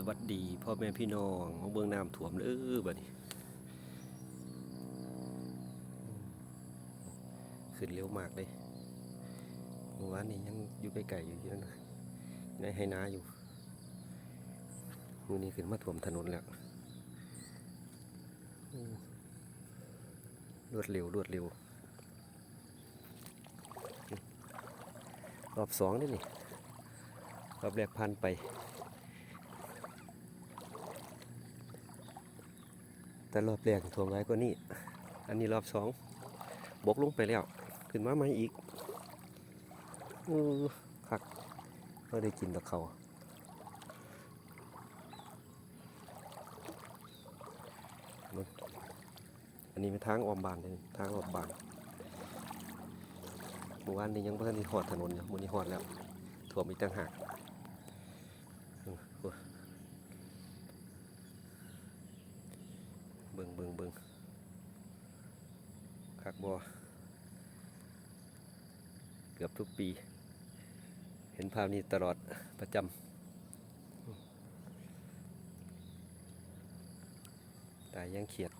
สวัสดีพ่อแม่พี่น้องเบื้องน้ำถ่วมเด้อบัดนี้ขึ้นเร็วมากเลยเมื่อวานนี้ยังอยู่ไกลๆอยู่เยอะนะในให้นาอยู่มือนี้ขึ้นมาถ่วมถนนแล้วรวดเร็วรวดเร็วรอบสองนี่นี่รอบแรกพันไป แต่รอบแรกถ่วมร้กว่านี้ อันนี้รอบสองบกลงไปแล้ว ขึ้นมาใหม่อีกเออคักก็ได้กินตะเขาอันนี้เป็นทางออมบานเลยทางออมบานเมื่อวานนี้ยังเพิ่งที่หอดถนนอยู่มื้อนี้หอดแล้วถ่วมอีกต่างหากอืมโอ้ยเบิ่งเบิ่งเบิ่งคักบอเกือบทุกปี เห็นภาพนี้ตลอดประจำตายยังเขียด